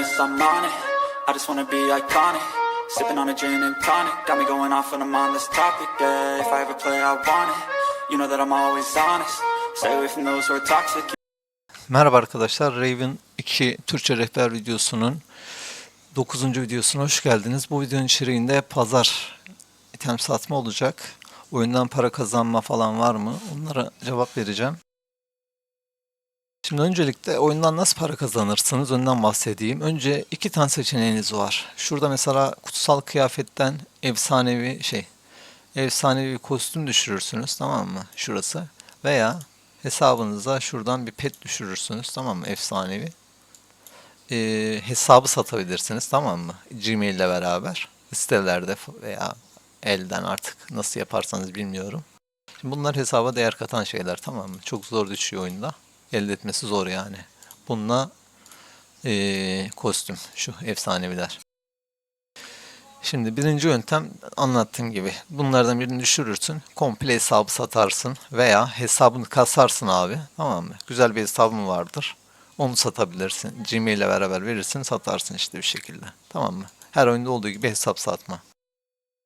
promise I'm on it. I just wanna be iconic. Sipping on a gin and tonic. Got me going off when I'm on this topic. Yeah, if I ever play, I want it. You know that I'm always honest. Stay away from those who are toxic. Merhaba arkadaşlar, Raven 2 Türkçe rehber videosunun 9. videosuna hoş geldiniz. Bu videonun içeriğinde pazar item satma olacak. Oyundan para kazanma falan var mı? Onlara cevap vereceğim. Şimdi öncelikle oyundan nasıl para kazanırsınız ondan bahsedeyim. Önce iki tane seçeneğiniz var. Şurada mesela kutsal kıyafetten efsanevi şey, efsanevi kostüm düşürürsünüz tamam mı? Şurası. Veya hesabınıza şuradan bir pet düşürürsünüz tamam mı? Efsanevi. Ee, hesabı satabilirsiniz tamam mı? Gmail ile beraber. Sitelerde veya elden artık nasıl yaparsanız bilmiyorum. Şimdi bunlar hesaba değer katan şeyler tamam mı? Çok zor düşüyor oyunda. Elde etmesi zor yani. Bununla ee, kostüm şu efsaneviler. Şimdi birinci yöntem anlattığım gibi. Bunlardan birini düşürürsün. Komple hesabı satarsın. Veya hesabını kasarsın abi. Tamam mı? Güzel bir hesabın vardır. Onu satabilirsin. Gmail ile beraber verirsin satarsın işte bir şekilde. Tamam mı? Her oyunda olduğu gibi hesap satma.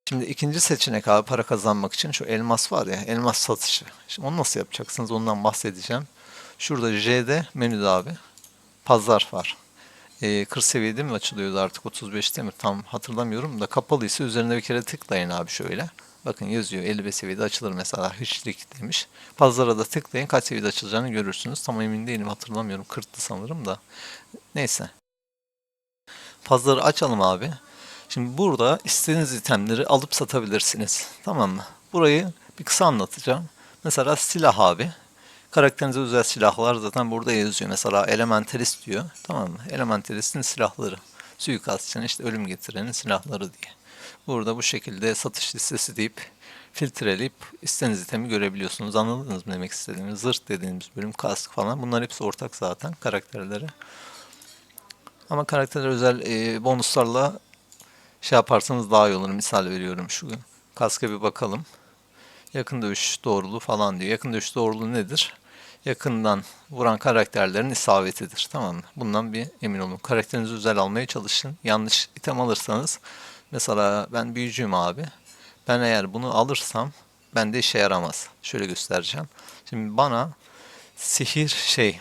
Şimdi ikinci seçenek abi para kazanmak için şu elmas var ya elmas satışı. Şimdi onu nasıl yapacaksınız ondan bahsedeceğim. Şurada J'de menüde abi pazar var. Ee, 40 seviyede mi açılıyordu artık 35'te mi tam hatırlamıyorum da kapalıysa üzerine bir kere tıklayın abi şöyle. Bakın yazıyor 55 seviyede açılır mesela hiçlik demiş. Pazara da tıklayın kaç seviyede açılacağını görürsünüz. Tam emin değilim hatırlamıyorum 40'tı sanırım da. Neyse. Pazarı açalım abi. Şimdi burada istediğiniz itemleri alıp satabilirsiniz. Tamam mı? Burayı bir kısa anlatacağım. Mesela silah abi. Karakterinize özel silahlar zaten burada yazıyor. Mesela Elementalist diyor. Tamam mı? Elementalist'in silahları. Suikastçının işte ölüm getirenin silahları diye. Burada bu şekilde satış listesi deyip filtreleyip istediğiniz itemi görebiliyorsunuz. Anladınız mı demek istediğimi? Zırh dediğimiz bölüm, kask falan. Bunlar hepsi ortak zaten karakterlere. Ama karakterler özel e, bonuslarla şey yaparsanız daha iyi olur. Misal veriyorum şu kaska bir bakalım. Yakın dövüş doğruluğu falan diyor. Yakın dövüş doğruluğu nedir? Yakından vuran karakterlerin isabetidir. Tamam mı? Bundan bir emin olun. Karakterinizi özel almaya çalışın. Yanlış item alırsanız mesela ben büyücüyüm abi. Ben eğer bunu alırsam bende işe yaramaz. Şöyle göstereceğim. Şimdi bana sihir şey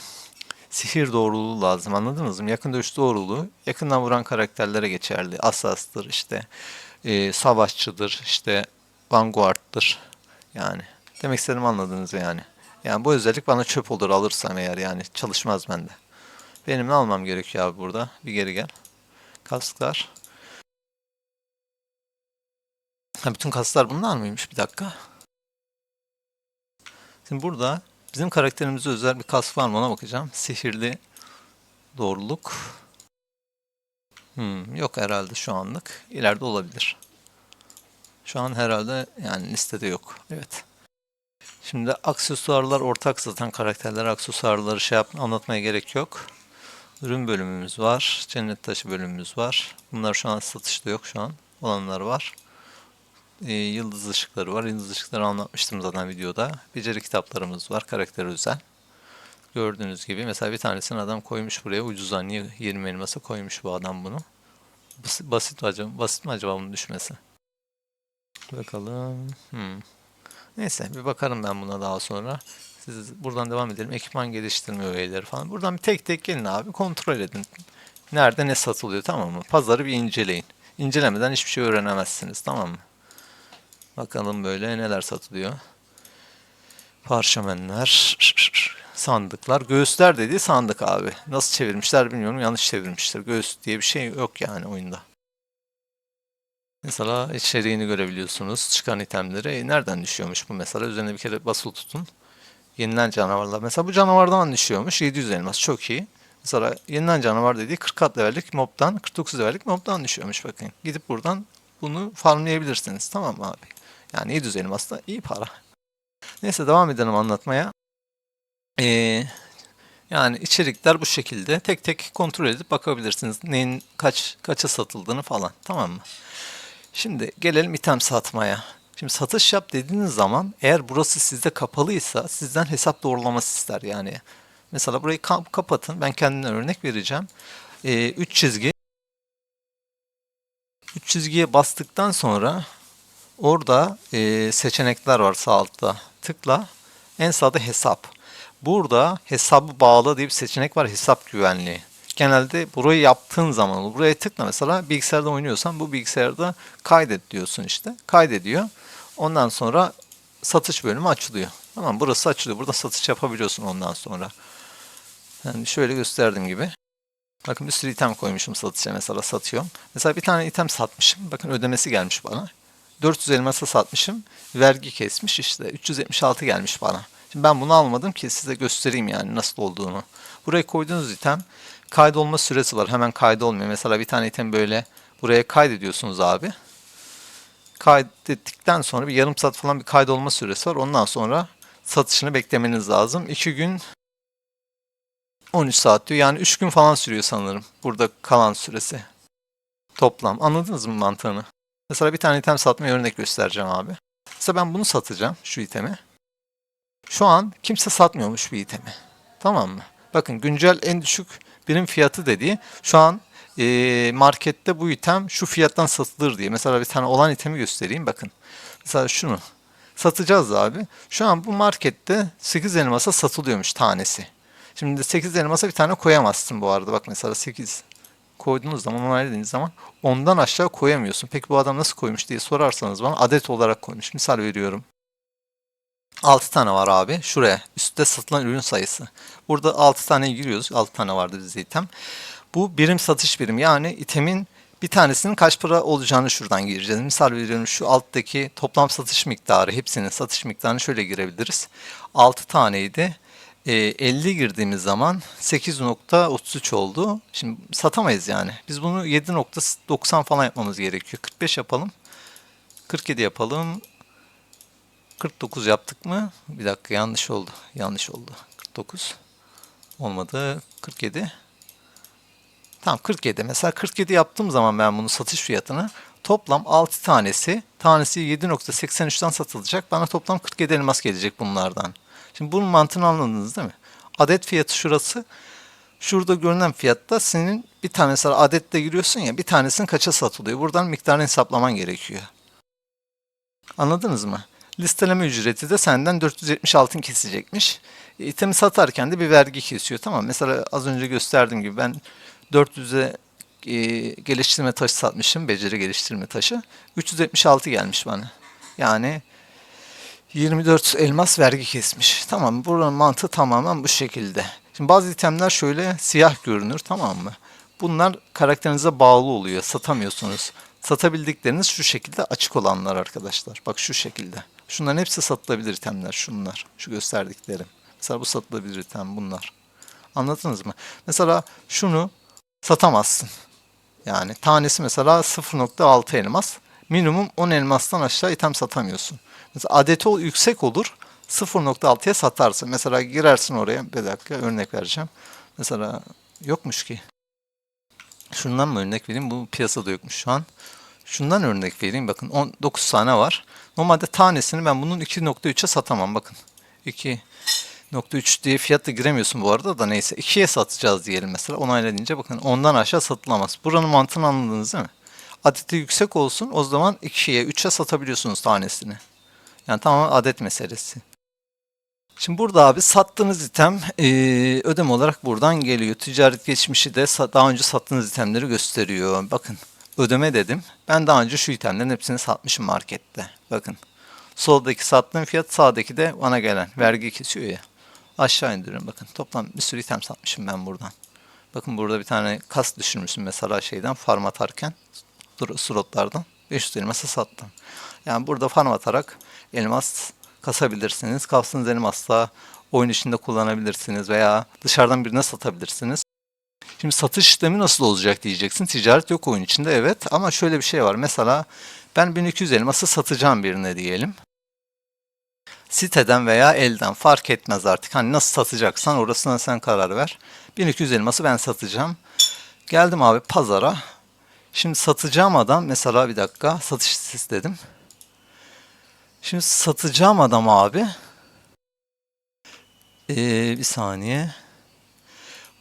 sihir doğruluğu lazım anladınız mı? Yakın dövüş doğruluğu yakından vuran karakterlere geçerli. Asastır işte e, savaşçıdır işte vanguard'dır yani. Demek istediğimi anladınız yani. Yani bu özellik bana çöp olur alırsam eğer yani çalışmaz bende. Benim ne almam gerekiyor abi burada? Bir geri gel. Kasklar. Ha, bütün kasklar bunlar mıymış? Bir dakika. Şimdi burada bizim karakterimize özel bir kask var mı ona bakacağım. Sihirli doğruluk. Hmm, yok herhalde şu anlık. İleride olabilir. Şu an herhalde yani listede yok. Evet. Şimdi aksesuarlar ortak zaten karakterler aksesuarları şey yap anlatmaya gerek yok. Ürün bölümümüz var. Cennet taşı bölümümüz var. Bunlar şu an satışta yok şu an. Olanlar var. Ee, yıldız ışıkları var. Yıldız ışıkları anlatmıştım zaten videoda. Beceri kitaplarımız var. Karakter özel. Gördüğünüz gibi mesela bir tanesini adam koymuş buraya ucuzdan niye 20 elmasa koymuş bu adam bunu. Basit, basit acaba, basit mi acaba bunun düşmesi? Bakalım. Hmm. Neyse bir bakarım ben buna daha sonra. Siz buradan devam edelim. Ekipman geliştirme öğeleri falan. Buradan bir tek tek gelin abi kontrol edin. Nerede ne satılıyor tamam mı? Pazarı bir inceleyin. İncelemeden hiçbir şey öğrenemezsiniz tamam mı? Bakalım böyle neler satılıyor. Parşömenler, sandıklar, göğüsler dediği sandık abi. Nasıl çevirmişler bilmiyorum. Yanlış çevirmişler. Göğüs diye bir şey yok yani oyunda. Mesela içeriğini görebiliyorsunuz. Çıkan itemleri. E, nereden düşüyormuş bu mesela? Üzerine bir kere basılı tutun. Yenilen canavarlar. Mesela bu canavardan düşüyormuş. 700 elmas. Çok iyi. Mesela yenilen canavar dediği 40 kat levellik mobdan, 49 levellik mobdan düşüyormuş bakın. Gidip buradan bunu farmlayabilirsiniz. Tamam mı abi? Yani 700 elmas da iyi para. Neyse devam edelim anlatmaya. Ee, yani içerikler bu şekilde. Tek tek kontrol edip bakabilirsiniz. Neyin kaç kaça satıldığını falan. Tamam mı? Şimdi gelelim item satmaya. Şimdi satış yap dediğiniz zaman eğer burası sizde kapalıysa sizden hesap doğrulaması ister yani. Mesela burayı kapatın. Ben kendimden örnek vereceğim. 3 çizgi 3 çizgiye bastıktan sonra orada e, seçenekler var sağ altta. Tıkla. En sağda hesap. Burada hesabı bağla diye bir seçenek var. Hesap güvenliği. Genelde burayı yaptığın zaman. Buraya tıkla mesela bilgisayarda oynuyorsan bu bilgisayarda kaydet diyorsun işte. Kaydediyor. Ondan sonra satış bölümü açılıyor. Tamam burası açılıyor. Burada satış yapabiliyorsun ondan sonra. Yani şöyle gösterdiğim gibi. Bakın bir sürü item koymuşum satışa mesela satıyorum. Mesela bir tane item satmışım. Bakın ödemesi gelmiş bana. 400 elmasa satmışım. Vergi kesmiş işte 376 gelmiş bana. Şimdi ben bunu almadım ki size göstereyim yani nasıl olduğunu. Buraya koyduğunuz item kaydolma süresi var. Hemen kaydolmuyor. Mesela bir tane item böyle buraya kaydediyorsunuz abi. Kaydettikten sonra bir yarım saat falan bir kaydolma süresi var. Ondan sonra satışını beklemeniz lazım. 2 gün 13 saat diyor. Yani 3 gün falan sürüyor sanırım. Burada kalan süresi. Toplam. Anladınız mı mantığını? Mesela bir tane item satmaya örnek göstereceğim abi. Mesela ben bunu satacağım. Şu itemi. Şu an kimse satmıyormuş bir itemi. Tamam mı? Bakın güncel en düşük birim fiyatı dediği şu an eee, markette bu item şu fiyattan satılır diye. Mesela bir tane olan itemi göstereyim bakın. Mesela şunu satacağız abi. Şu an bu markette 8 elmasa satılıyormuş tanesi. Şimdi 8 elmasa bir tane koyamazsın bu arada. Bak mesela 8 koyduğunuz zaman, onayladığınız zaman ondan aşağı koyamıyorsun. Peki bu adam nasıl koymuş diye sorarsanız bana adet olarak koymuş. Misal veriyorum. 6 tane var abi. Şuraya. Üstte satılan ürün sayısı. Burada 6 tane giriyoruz. 6 tane vardı bizde item. Bu birim satış birim. Yani itemin bir tanesinin kaç para olacağını şuradan gireceğiz. Misal veriyorum şu alttaki toplam satış miktarı, hepsinin satış miktarını şöyle girebiliriz. 6 taneydi. E, 50 girdiğimiz zaman 8.33 oldu. Şimdi satamayız yani. Biz bunu 7.90 falan yapmamız gerekiyor. 45 yapalım. 47 yapalım. 49 yaptık mı? Bir dakika yanlış oldu. Yanlış oldu. 49 olmadı. 47. Tamam 47. Mesela 47 yaptığım zaman ben bunu satış fiyatını toplam 6 tanesi tanesi 7.83'ten satılacak. Bana toplam 47 elmas gelecek bunlardan. Şimdi bunun mantığını anladınız değil mi? Adet fiyatı şurası. Şurada görünen fiyatta senin bir tane mesela adette giriyorsun ya bir tanesinin kaça satılıyor. Buradan miktarını hesaplaman gerekiyor. Anladınız mı? Listeleme ücreti de senden 470 altın kesecekmiş. İtemi satarken de bir vergi kesiyor. Tamam Mesela az önce gösterdiğim gibi ben 400'e e, geliştirme taşı satmışım. Beceri geliştirme taşı. 376 gelmiş bana. Yani 24 elmas vergi kesmiş. Tamam buranın mantığı tamamen bu şekilde. Şimdi bazı itemler şöyle siyah görünür tamam mı? Bunlar karakterinize bağlı oluyor. Satamıyorsunuz. Satabildikleriniz şu şekilde açık olanlar arkadaşlar. Bak şu şekilde. Şunların hepsi satılabilir itemler. Şunlar. Şu gösterdiklerim. Mesela bu satılabilir item bunlar. Anladınız mı? Mesela şunu satamazsın. Yani tanesi mesela 0.6 elmas. Minimum 10 elmastan aşağı item satamıyorsun. Mesela adeti yüksek olur. 0.6'ya satarsın. Mesela girersin oraya. Bir dakika örnek vereceğim. Mesela yokmuş ki. Şundan mı örnek vereyim? Bu piyasada yokmuş şu an. Şundan örnek vereyim. Bakın 19 tane var. Normalde tanesini ben bunun 2.3'e satamam. Bakın 2.3 diye fiyatla giremiyorsun bu arada da neyse. 2'ye satacağız diyelim mesela. Onayla deyince bakın ondan aşağı satılamaz. Buranın mantığını anladınız değil mi? Adeti yüksek olsun o zaman 2'ye 3'e satabiliyorsunuz tanesini. Yani tamamen adet meselesi. Şimdi burada abi sattığınız item eee, ödeme olarak buradan geliyor. Ticaret geçmişi de daha önce sattığınız itemleri gösteriyor. Bakın ödeme dedim. Ben daha önce şu itemlerin hepsini satmışım markette. Bakın soldaki sattığım fiyat sağdaki de bana gelen vergi kesiyor ya. Aşağı indiriyorum bakın toplam bir sürü item satmışım ben buradan. Bakın burada bir tane kas düşürmüşüm mesela şeyden farm atarken slotlardan 500 elması sattım. Yani burada farm atarak elmas kasabilirsiniz. Kastığınız elmasla oyun içinde kullanabilirsiniz veya dışarıdan birine satabilirsiniz. Şimdi satış işlemi nasıl olacak diyeceksin. Ticaret yok oyun içinde evet ama şöyle bir şey var. Mesela ben 1200 elması satacağım birine diyelim. Siteden veya elden fark etmez artık. Hani nasıl satacaksan orasına sen karar ver. 1200 elması ben satacağım. Geldim abi pazara. Şimdi satacağım adam mesela bir dakika satış istedim. Şimdi satacağım adam abi. Ee, bir saniye.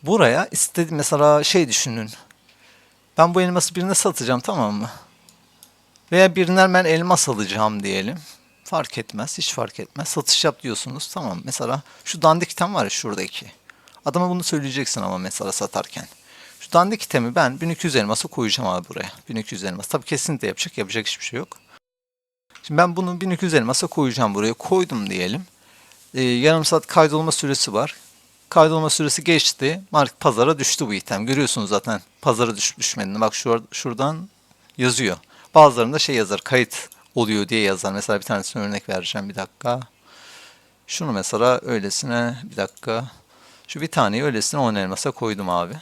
Buraya istedi mesela şey düşünün. Ben bu elması birine satacağım tamam mı? Veya birinden ben elmas alacağım diyelim. Fark etmez, hiç fark etmez. Satış yap diyorsunuz tamam. Mesela şu dandik item var ya şuradaki. Adama bunu söyleyeceksin ama mesela satarken. Şu dandik itemi ben 1200 elmasa koyacağım abi buraya. 1200 elmas. Tabii kesinlikle yapacak, yapacak hiçbir şey yok. Şimdi ben bunu 1200 elmasa koyacağım buraya. Koydum diyelim. Ee, yarım saat kaydolma süresi var. Kaydolma süresi geçti. Mark pazara düştü bu item. Görüyorsunuz zaten pazara düşüp düşmediğini. Bak şur şuradan yazıyor. Bazılarında şey yazar. Kayıt oluyor diye yazar. Mesela bir tanesine örnek vereceğim bir dakika. Şunu mesela öylesine bir dakika. Şu bir taneyi öylesine 10 elmasa koydum abi.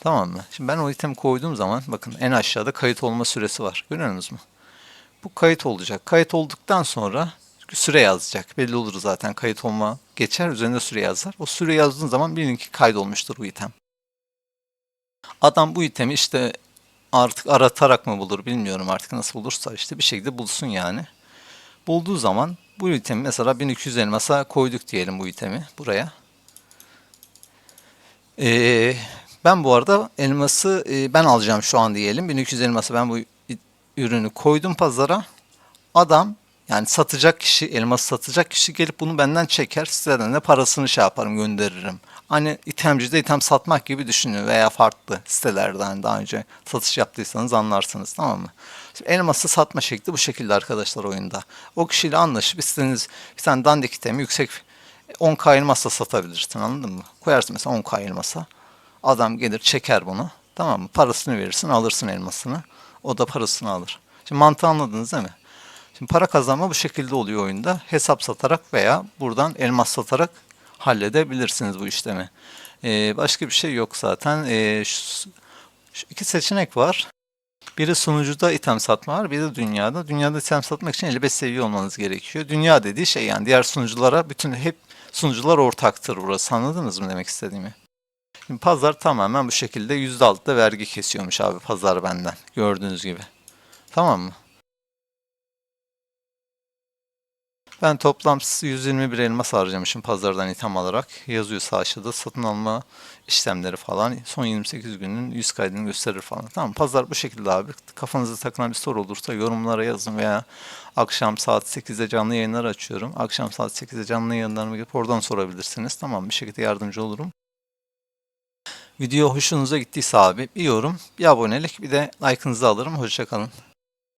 Tamam mı? Şimdi ben o itemi koyduğum zaman bakın en aşağıda kayıt olma süresi var. Görüyor musunuz mu? Bu kayıt olacak. Kayıt olduktan sonra süre yazacak. Belli olur zaten kayıt olma geçer üzerinde süre yazar. O süre yazdığın zaman bilin ki kaydolmuştur bu item. Adam bu itemi işte artık aratarak mı bulur bilmiyorum artık nasıl bulursa işte bir şekilde bulsun yani. Bulduğu zaman bu itemi mesela 1200 elmasa koyduk diyelim bu itemi buraya. Ee, ben bu arada elması e, ben alacağım şu an diyelim. 1200 elması ben bu ürünü koydum pazara. Adam yani satacak kişi, elması satacak kişi gelip bunu benden çeker. Siteden de parasını şey yaparım, gönderirim. Hani itemcide item satmak gibi düşünün veya farklı sitelerden hani daha önce satış yaptıysanız anlarsınız tamam mı? Şimdi elması satma şekli bu şekilde arkadaşlar oyunda. O kişiyle anlaşıp istediğiniz bir tane dandik itemi yüksek 10k elmasla satabilirsin anladın mı? Koyarsın mesela 10k elmasa. Adam gelir çeker bunu. Tamam mı? Parasını verirsin alırsın elmasını. O da parasını alır. Şimdi mantığı anladınız değil mi? Şimdi para kazanma bu şekilde oluyor oyunda. Hesap satarak veya buradan elmas satarak halledebilirsiniz bu işlemi. Ee, başka bir şey yok zaten. Ee, şu, şu iki seçenek var. Biri sunucuda item satma var, biri de dünyada. Dünyada item satmak için 55 seviye olmanız gerekiyor. Dünya dediği şey yani diğer sunuculara bütün hep sunucular ortaktır burası. Anladınız mı demek istediğimi? Şimdi pazar tamamen bu şekilde %6'da vergi kesiyormuş abi pazar benden. Gördüğünüz gibi. Tamam mı? Ben toplam 121 elmas harcamışım pazardan itham alarak. Yazıyor sağ satın alma işlemleri falan. Son 28 günün yüz kaydını gösterir falan. Tamam pazar bu şekilde abi. Kafanıza takılan bir soru olursa yorumlara yazın veya akşam saat 8'de canlı yayınlar açıyorum. Akşam saat 8'de canlı yayınlarıma gidip oradan sorabilirsiniz. Tamam bir şekilde yardımcı olurum. Video hoşunuza gittiyse abi bir yorum, bir abonelik, bir de like'ınızı alırım. Hoşçakalın.